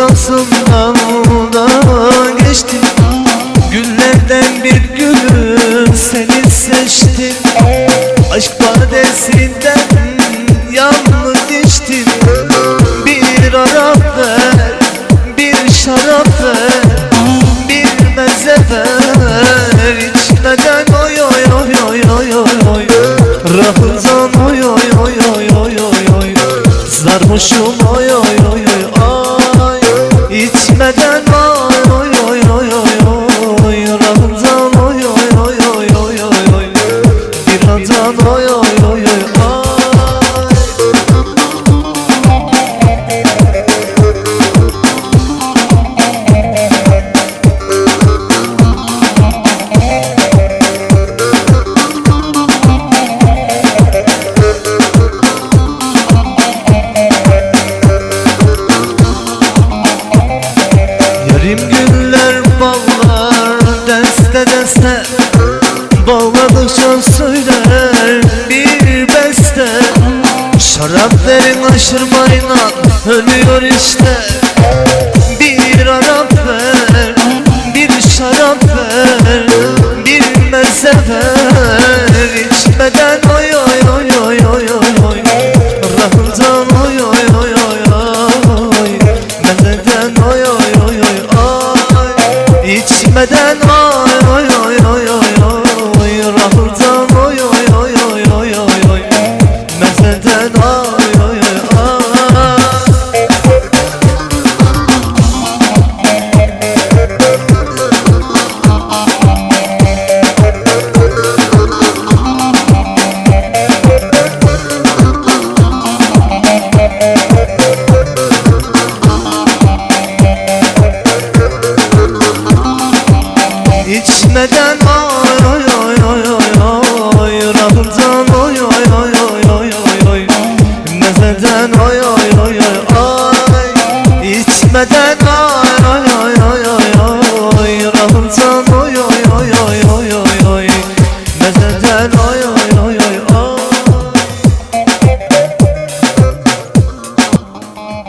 şansımdan da geçti Güllerden bir gülü seni seçtim Aşk badesinden yalnız içtim Bir arap ver, bir şarap ver Bir meze ver içmeden oy oy oy oy oy oy oy Rahızan oy oy oy oy oy oy Sarmışım oy oy oy oy içmeden var oy oy oy oy oy Yanımdan oy oy oy oy oy oy Birazdan oy oy oy oy çaldıkça söyler bir beste Şarap verin aşır bayna ölüyor işte Bir Arap ver, bir şarap ver, bir meze ver İçmeden oy oy oy oy oy oy oy Rahımdan oy oy oy oy oy Mezeden oy oy oy oy oy İçmeden oy oy oy oy oy oy İçmeden ay ay ay ay